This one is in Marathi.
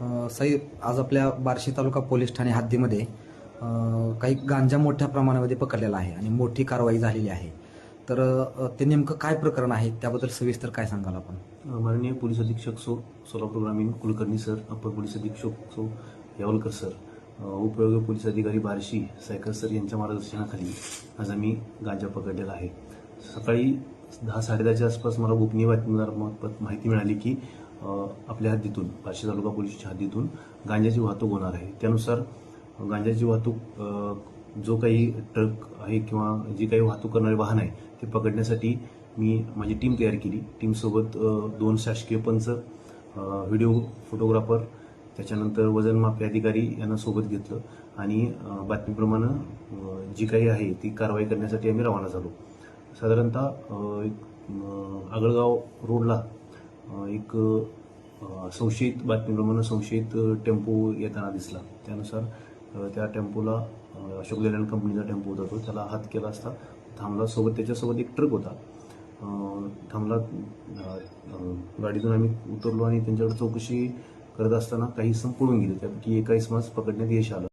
अ, साहेब आज आपल्या बार्शी तालुका पोलीस ठाणे हद्दीमध्ये काही गांजा मोठ्या प्रमाणामध्ये पकडलेला आहे आणि मोठी कारवाई झालेली आहे. तर ते नेमकं काय प्रकरण आहे? त्याबद्दल सविस्तर काय सांगाल आपण? माननीय पोलीस अधीक्षक सो सोलापूर ग्रामीण कुलकर्णी सर अप्पर पोलीस अधीक्षक सो यावलकर सर उपयोग पोलीस अधिकारी बार्शी सायकर सर यांच्या मार्गदर्शनाखाली आज आम्ही गांजा पकडलेला आहे. सकाळी दहा साडेदहाच्या आसपास मला गोपनीय बातमीदार माहिती मिळाली की आपल्या हद्दीतून पाचशे तालुका पोलिसच्या हद्दीतून गांजाची वाहतूक होणार आहे. त्यानुसार गांजाची वाहतूक जो काही ट्रक आहे किंवा जी काही वाहतूक करणारे वाहन आहे ते पकडण्यासाठी मी माझी टीम तयार केली. टीमसोबत दोन शासकीय पंच व्हिडिओ फोटोग्राफर त्याच्यानंतर वजनमापी अधिकारी यांना सोबत घेतलं आणि बातमीप्रमाणे जी काही आहे ती कारवाई करण्यासाठी आम्ही रवाना झालो. साधारणतः एक, आगळगाव रोडला एक संशयित बातमीप्रमाणे संशयित टेम्पो येताना दिसला. त्यानुसार त्या टेम्पोला अशोक लेलँड कंपनीचा टेम्पो होता तो. त्याला हात केला असता. थांबला सोबत त्याच्यासोबत एक ट्रक होता. थांबला गाडीतून आम्ही उतरलो आणि त्यांच्याकडे चौकशी करत असताना काही सम पळून गेले. त्यापैकी एका इसमास पकडण्यात यश आलं.